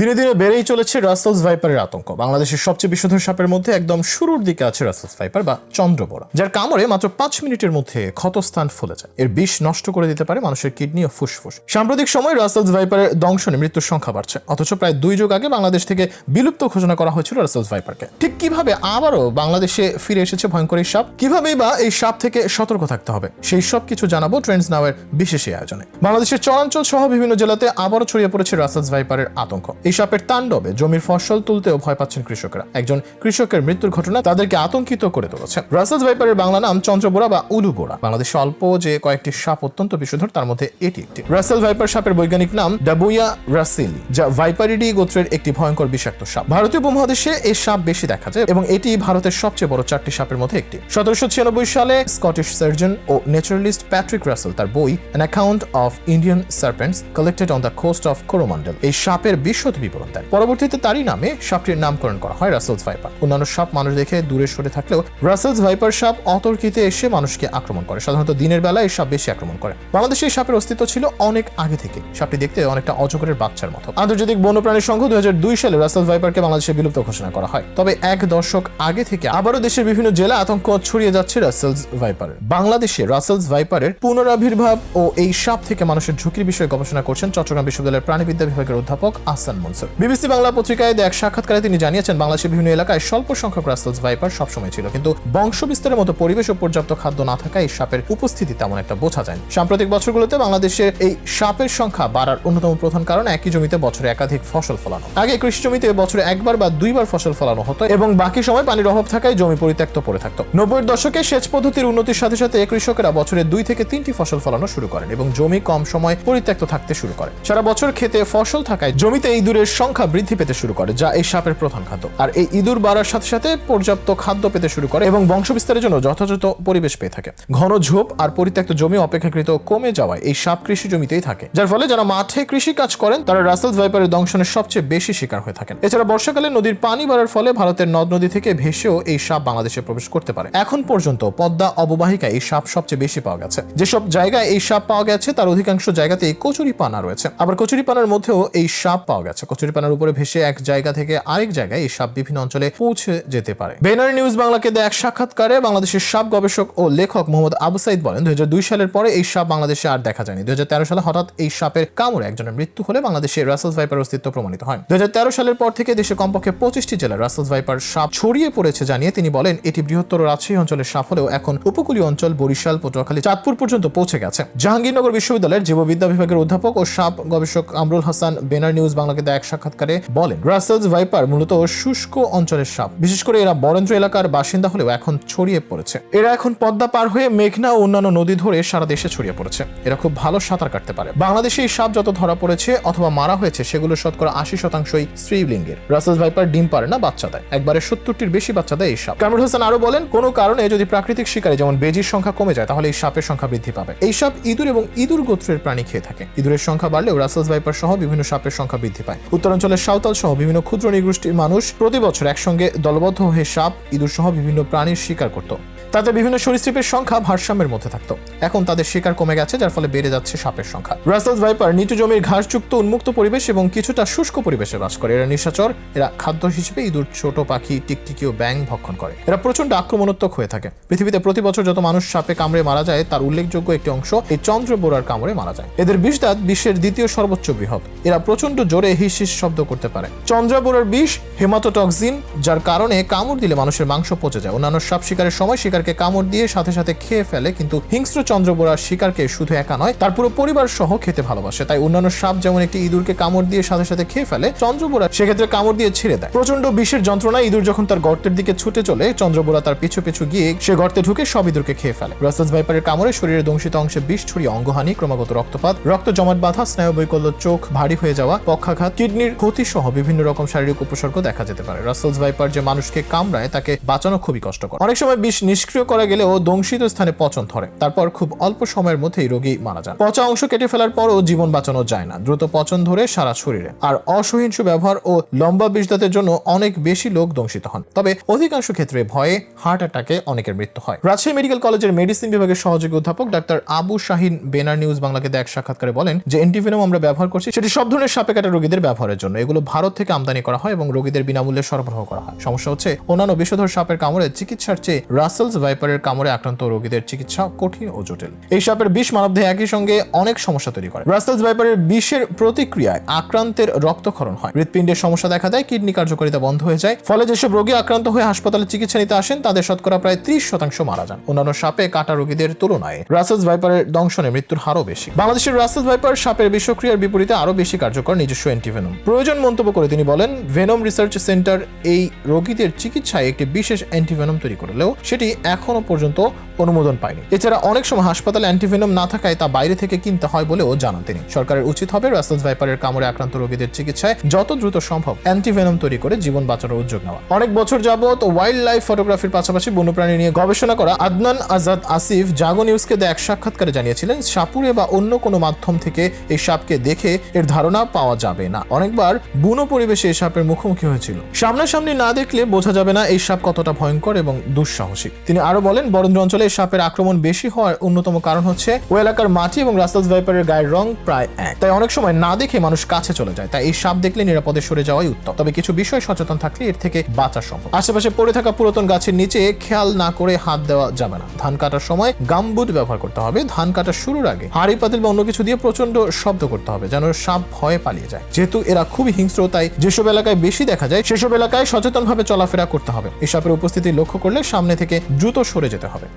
দিনে দিনে বেড়েই চলেছে রাসেলস ভাইপারের আতঙ্ক। বাংলাদেশের সবচেয়ে বিষধর সাপের মধ্যে একদম শুরুর দিকে আছে রাসেলস ভাইপার বা চন্দ্রবোরা, যার কামড়ে মাত্র পাঁচ মিনিটের মধ্যে ক্ষতস্থান ফুলে যায়। এর বিষ নষ্ট করে দিতে পারে মানুষের কিডনি ও ফুসফুস। সাম্প্রতিক সময় রাসেলস ভাইপারের দংশনে মৃত্যুর সংখ্যা বাড়ছে। অথচ প্রায় দুই যুগ আগে বাংলাদেশ থেকে বিলুপ্ত ঘোষণা করা হয়েছিল রাসেলস ভাইপারকে ঠিক কীভাবে আবারও বাংলাদেশে ফিরে এসেছে ভয়ঙ্কর এই সাপ? কিভাবেই বা এই সাপ থেকে সতর্ক থাকতে হবে? সেই সব কিছু জানাব ট্রেন্ডস নাওয়ের বিশেষ আয়োজনে। বাংলাদেশের চরাঞ্চল সহ বিভিন্ন জেলাতে আবারও ছড়িয়ে পড়েছে রাসেলস ভাইপারের আতঙ্ক। সাপের তাণ্ডবে জমির ফসল তুলতেও ভয় পাচ্ছেন কৃষকরা। একজন কৃষকের মৃত্যুর ঘটনা তাদেরকে আতঙ্কিত করে তুলেছে। রাসেলস ভাইপারের বাংলা নাম চন্দ্রবোরা বা উলুবোরা। বাংলাদেশে অল্প যে কয়েকটি সাপ অত্যন্ত বিষধর, তার মধ্যে এটি একটি। রাসেল ভাইপার সাপের বৈজ্ঞানিক নাম ডাবুয়া রাসেলি, যা ভাইপারিডি গোত্রের একটি ভয়ঙ্কর বিষাক্ত সাপ। ভারতীয় উপমহাদেশে এই সাপ বেশি দেখা যায় এবং এটি ভারতের সবচেয়ে বড় চারটি সাপের মধ্যে একটি। সতেরোশো ছিয়ানব্বই সালে স্কটিশ সার্জন ও ন্যাচারালিস্ট প্যাট্রিক রাসেল তার বই an account of Indian serpents collected on the coast of Coromandel এই সাপের বিশদ বিবরণ দেন। পরবর্তীতে তারই নামে সাপটির নামকরণ করা হয় রাসেলস ভাইপার। অন্যান্য সাপ মানুষ দেখে দূরে সরে থাকলেও রাসেলস ভাইপার সাপ অতর্কিতে এসে মানুষকে আক্রমণ করে। সাধারণত দিনের বেলা এই সাপ বেশি আক্রমণ করে। বাংলাদেশে এই সাপের অস্তিত্ব ছিল অনেক আগে থেকে। সাপটি দেখতে অনেকটা অজগরের বাচ্চার মতো। আন্তর্জাতিক বন্যপ্রাণী সংঘ দুই সালে রাসেল ভাইপারকে বাংলাদেশে বিলুপ্ত ঘোষণা করা হয়। তবে এক দশক আগে থেকে আবারও দেশের বিভিন্ন জেলা আতঙ্ক ছড়িয়ে যাচ্ছে রাসেলস ভাইপারের। বাংলাদেশে রাসেলস ভাইপারের পুনরাবির্ভাব ও এই সাপ থেকে মানুষের ঝুঁকির বিষয়ে গবেষণা করছেন চট্টগ্রাম বিশ্ববিদ্যালয়ের প্রাণীবিদ্যা বিভাগের অধ্যাপক আহসান মনসুর। বিবিসি বাংলা পত্রিকায় এক সাক্ষাৎকারে তিনি জানিয়েছেন, বাংলাদেশের বিভিন্ন এলাকায় স্বল্প সংখ্যক রাসেলস ভাইপার সবসময় ছিল। কিন্তু বংশ বিস্তারের মতো পরিবেশ ও পর্যাপ্ত খাদ্য না থাকায় এই সাপের উপস্থিতি তেমন একটা বোঝা যায় সাম্প্রতিক বছরগুলোতে বাংলাদেশে এই সাপের সংখ্যা বাড়ার অন্যতম প্রধান কারণ একই জমিতে বছরে একাধিক ফসল ফলানো। আগে কৃষি জমিতে বছরে একবার বা দুইবার ফসল ফলানো হতো এবং বাকি সময় পানির অভাব থাকায় জমি পরিত্যক্ত পড়ে থাকতো। নব্বই দশকে সেচ পদ্ধতির উন্নতির সাথে সাথে কৃষকেরা বছরে দুই থেকে তিনটি ফসল ফলানো শুরু করেন এবং জমি কম সময় পরিত্যক্ত থাকতে শুরু করে সারা বছর খেতে ফসল থাকায় জমিতে ইঁদুরের সংখ্যা বৃদ্ধি পেতে শুরু করে, যা এই সাপের প্রধান খাদ্য। আর এই ইঁদুর বাড়ার সাথে সাথে পর্যাপ্ত খাদ্য পেতে শুরু করে এবং বংশ বিস্তারের জন্য যথাযথ পরিবেশ পেয়ে থাকে। ঘন ঝোপ আর পরিত্যক্ত জমি অপেক্ষাকৃত কমে যাওয়ায় এই সাপ কৃষি জমিতেই থাকে। যার ফলে যারা মাঠে কৃষি কাজ করেন, তারা রাসেলস ভাইপারের দংশনের সবচেয়ে বেশি শিকার হয়ে থাকেন। এছাড়া বর্ষাকালে নদীর পানি বাড়ার ফলে ভারতের নদ নদী থেকে ভেসেও এই সাপ বাংলাদেশে প্রবেশ করতে পারে। এখন পর্যন্ত পদ্মা অববাহিকায় এই সাপ সবচেয়ে বেশি পাওয়া গেছে। যেসব জায়গায় এই সাপ পাওয়া গেছে, তার অধিকাংশ জায়গাতেই কচুরি পানা রয়েছে। আবার কচুরি পানার মধ্যেও এই সাপ পাওয়া গেছে। কচুরি পানার উপরে ভেসে এক জায়গা থেকে আরেক জায়গায় এই সাপ বিভিন্ন অঞ্চলে পৌঁছে যেতে পারে। বেনার নিউজ বাংলাকে দেয়া এক সাক্ষাৎকারে বাংলাদেশের সাপ গবেষক ও লেখক মোহাম্মদ আবু সাইদ বলেন দুই সালের পরে এই সাপ বাংলাদেশে আর দেখা যায়নি। দুই সালে হঠাৎ এই সাপের কামড়ে একজনের মৃত্যু হলে বাংলাদেশে রাসেলস ভাইপার অস্তিত্ব প্রমাণিত হয়। দুই সালের পর থেকে দেশে কমপক্ষে পঁচিশটি জেলায় রাসেলস ভাইপার সাপ ছড়িয়ে পড়েছে জানিয়ে তিনি বলেন, এটি বৃহত্তর রাজশাহী অঞ্চলের সাপ হলেও এখন উপকূলীয় অঞ্চল বরিশাল, পটুয়াখালী, চাঁদপুর পর্যন্ত পৌঁছে গেছে। জাহাঙ্গীরনগর বিশ্ববিদ্যালয়ের জীববিদ্যা বিভাগের অধ্যাপক ও সাপ গবেষক আমরুল হাসান, বেনার নিউজ বাংলাকে দেয়া এক সাক্ষাৎকারে বলেন রাসেলস ভাইপার মূলত শুষ্ক অঞ্চলের সাপ। বিশেষ করে এরা বরেন্দ্র এলাকার বাসিন্দা হলেও এখন ছড়িয়ে পড়েছে। এরা এখন পদ্মা পার হয়ে মেঘনা ও অন্যান্য নদী ধরে সারা দেশে ছড়িয়ে পড়েছে। এরা খুব ভালো সাঁতার কাটতে পারে। বাংলাদেশে এই সাপ যত ধরা পড়েছে অথবা মারা হয়েছে, সেগুলো শতকরা আশি শতাংশই স্ত্রীলিঙ্গের। রাসেলস ভাইপার ডিম পারে না বাচ্চা দেয়। একবারে সত্তরটির বেশি বাচ্চা দেয় এই সাপ। কামরুল হোসেন আরও বলেন, কোনো কারণে যদি প্রাকৃতিক শিকারে যেমন বেজির সংখ্যা কমে যায়, তাহলে এই সাপের সংখ্যা বৃদ্ধি পাবে। এই সাপ ইঁদুর এবং ইঁদুর গোত্রের প্রাণী খেয়ে থাকে। ইঁদুরের সংখ্যা বাড়লেও রাসেলস ভাইপার সহ বিভিন্ন সাপের সংখ্যা বৃদ্ধি পায়। উত্তরাঞ্চলের সাঁওতাল সহ বিভিন্ন ক্ষুদ্র নৃগোষ্ঠীর মানুষ প্রতি বছর একসঙ্গে দলবদ্ধ হয়ে সাপ, ইঁদুর সহ বিভিন্ন প্রাণীর শিকার করত। তাতে বিভিন্ন সরীসৃপের সংখ্যা ভারসাম্যের মধ্যে থাকতো। এখন তাদের শিকার কমে গেছে, যার ফলে বেড়ে যাচ্ছে সাপের সংখ্যা। রাসেলস ভাইপার নিচু জমির ঘাসযুক্ত উন্মুক্ত পরিবেশ এবং কিছুটা শুষ্ক পরিবেশে বাস করে। এরা নিশাচর, এরা খাদ্য হিসেবে ইঁদুর, ছোট পাখি টিকটিকি ও ব্যাং ভক্ষণ করে। এরা প্রচণ্ড আক্রমণাত্মক হয়ে থাকে। পৃথিবীতে প্রতি বছর যত মানুষ সাপে কামড়ে মারা যায়, তার উল্লেখযোগ্য একটি অংশ এই চন্দ্র বোরার কামড়ে মারা যায়। এদের বিষ দাঁত বিশ্বের দ্বিতীয় সর্বোচ্চ বৃহৎ। এরা প্রচণ্ড জোরে হিস হিস শব্দ করতে পারে। চন্দ্র বোরার বিষ, হেমাটোটক্সিন, যার কারণে কামড় দিলে মানুষের মাংস পচে যায়। অন্যান্য সাপ শিকারের সময় শিকারকে কামড় দিয়ে সাথে সাথে খেয়ে ফেলে, কিন্তু হিংস্র চন্দ্র বোরার শিকারকে শুধু একা নয়, তার পুরো পরিবার সহ খেতে ভালোবাসে। তাই অন্যান্য সাপ যেমন একটি ইঁদুরকে কামড় দিয়ে সাথে সাথে খেয়ে ফেলে, চন্দ্রবোরা সেক্ষেত্রে কামড় দিয়ে ছেড়ে দেয়। প্রচণ্ড বিষের যন্ত্রণায় ইঁদুর যখন তার গর্তের দিকে ছুটে চলে, চন্দ্রবোরা তার পিছু পিছু গিয়ে সে গর্তে ঢুকে সব ইঁদুরকে খেয়ে ফেলে। রাসেলস ভাইপারের কামড়ে শরীরের দংশিত অংশে বিষ ছড়িয়ে অঙ্গহানি, ক্রমাগত রক্তপাত, রক্ত জমাট বাঁধা স্নায়ু বৈকল্য, চোখ ভারী হয়ে যাওয়া, পক্ষাঘাত, কিডনির ক্ষতি সহ বিভিন্ন রকম শারীরিক উপসর্গ দেখা যেতে পারে। রাসেলস ভাইপার যে মানুষকে কামড়ায়, তাকে বাঁচানো খুবই কষ্টকর। অনেক সময় বিষ নিষ্ক্রিয় নিষ্ক্রিয় করা গেলেও দংশিত স্থানে পচন ধরে। তারপর খুব অল্প সময়ের মধ্যেই রোগী মারা যান। পচা অংশ কেটে ফেলার পরও জীবন বাঁচানো যায় না। দ্রুত পচন ধরে সারা শরীরে। আর অসহিংস ব্যবহার ও লম্বা বিষদাতের জন্য অনেক বেশি লোক দংশিত হন। তবে অধিকাংশ ক্ষেত্রে ভয়ে হার্ট অ্যাটাকে অনেকের মৃত্যু হয়। রাজশাহী মেডিকেল কলেজের মেডিসিন বিভাগের সহযোগী অধ্যাপক doctor Abu Shahin Benar News বাংলাকে এক সাক্ষাৎকারে বলেন যে, এন্টিভেনম আমরা ব্যবহার করছি, সেটি সব ধরনের সাপে কাটা রোগীদের ব্যবহারের জন্য। এগুলো ভারত থেকে আমদানি করা হয় এবং রোগীদের বিনামূল্যে সরবরাহ করা হয়। সমস্যা হচ্ছে, অন্যান্য বিষধর সাপের কামড়ে চিকিৎসার চেয়ে রাসেলস ভাইপারের কামড়ে আক্রান্ত রোগীদের চিকিৎসা কঠিন ও জটিল। এই সাপের বিষ মানবদেহে একই সঙ্গে অনেক সমস্যা তৈরি করে। রাসেলস ভাইপারের বিষের প্রতিক্রিয়ায় আক্রান্তের রক্তক্ষরণ হয়। হৃৎপিণ্ডের সমস্যা দেখা দেয়, কিডনি কার্যকারিতা বন্ধ হয়ে যায়। ফলে যেসব রোগী আক্রান্ত হয়ে হাসপাতালে চিকিৎসা নিতে আসেন, তাদের শতকরা প্রায় ত্রিশ শতাংশ মারা যান। অন্যান্য সাপে কাটা রোগীদের তুলনায় রাসেলস ভাইপারের দংশনে মৃত্যুর হারও বেশি। বাংলাদেশের রাসেলস ভাইপার সাপের বিষক্রিয়ার বিপরীতে আরও বেশি কার্যকর নিজস্ব অ্যান্টিভেনম। প্রয়োজন মন্তব্য করে তিনি বলেন, ভেনম রিসার্চ সেন্টার এই রোগীদের চিকিৎসায় একটি বিশেষ অ্যান্টিভেনম তৈরি করলেও সেটি এখনও পর্যন্ত অনুমোদন পায়নি। এছাড়া অনেক সময় হাসপাতালে অ্যান্টিভেনম না থাকায় তা বাইরে থেকে কিনতে হয় বলেও জানান তিনি। সরকারের উচিত হবে রাসেলস ভাইপারের কামড়ে আক্রান্ত রোগীদের চিকিৎসায় যত দ্রুত সম্ভব অ্যান্টিভেনম তৈরি করে জীবন বাঁচানোর উদ্যোগ নেওয়া। অনেক বছর যাবত ওয়াইল্ড লাইফ ফটোগ্রাফির পাশাপাশি বন্যপ্রাণী নিয়ে গবেষণা করা আদনান আজাদ আসিফ জাগো নিউজকে দেয় এক সাক্ষাৎকারে জানিয়েছিলেন, সাপুরে বা অন্য কোনো মাধ্যম থেকে এই সাপকে দেখে এর ধারণা পাওয়া যাবে না। অনেকবার বুনো পরিবেশে এই সাপের মুখোমুখি হয়েছিল। সামনাসামনি না দেখলে বোঝা যাবে না এই সাপ কতটা ভয়ঙ্কর এবং দুঃসাহসিক। তিনি আরও বলেন, বরেন্দ্র অঞ্চলে সাপের আক্রমণ বেশি হওয়ার অন্যতম কারণ হচ্ছে ওই এলাকার মাটি এবং রাস্তাস ভাইপারের গায়ের রং প্রায় এক। তাই অনেক সময় না দেখে মানুষ কাছে চলে যায়। তাই এই সাপ দেখলে নিরাপদে সরে যাওয়াই উত্তম। তবে কিছু বিষয় সচেতন থাকলে এর থেকে বাঁচা সম্ভব। আশেপাশে পড়ে থাকা পুরাতন গাছের নিচে খেয়াল না করে হাত দেওয়া যাবে না। ধান কাটার সময় গামবুট ব্যবহার করতে হবে। ধান কাটার শুরুর আগে হাড়ি, পাতিল বা অন্য কিছু দিয়ে প্রচণ্ড শব্দ করতে হবে যেন সাপ ভয়ে পালিয়ে যায়। যেহেতু এরা খুবই হিংস্র, তাই যেসব এলাকায় বেশি দেখা যায়, সেসব এলাকায় সচেতনভাবে চলাফেরা করতে হবে। এই সাপের উপস্থিতি লক্ষ্য করলে সামনে থেকে দ্রুত সরে যেতে হবে।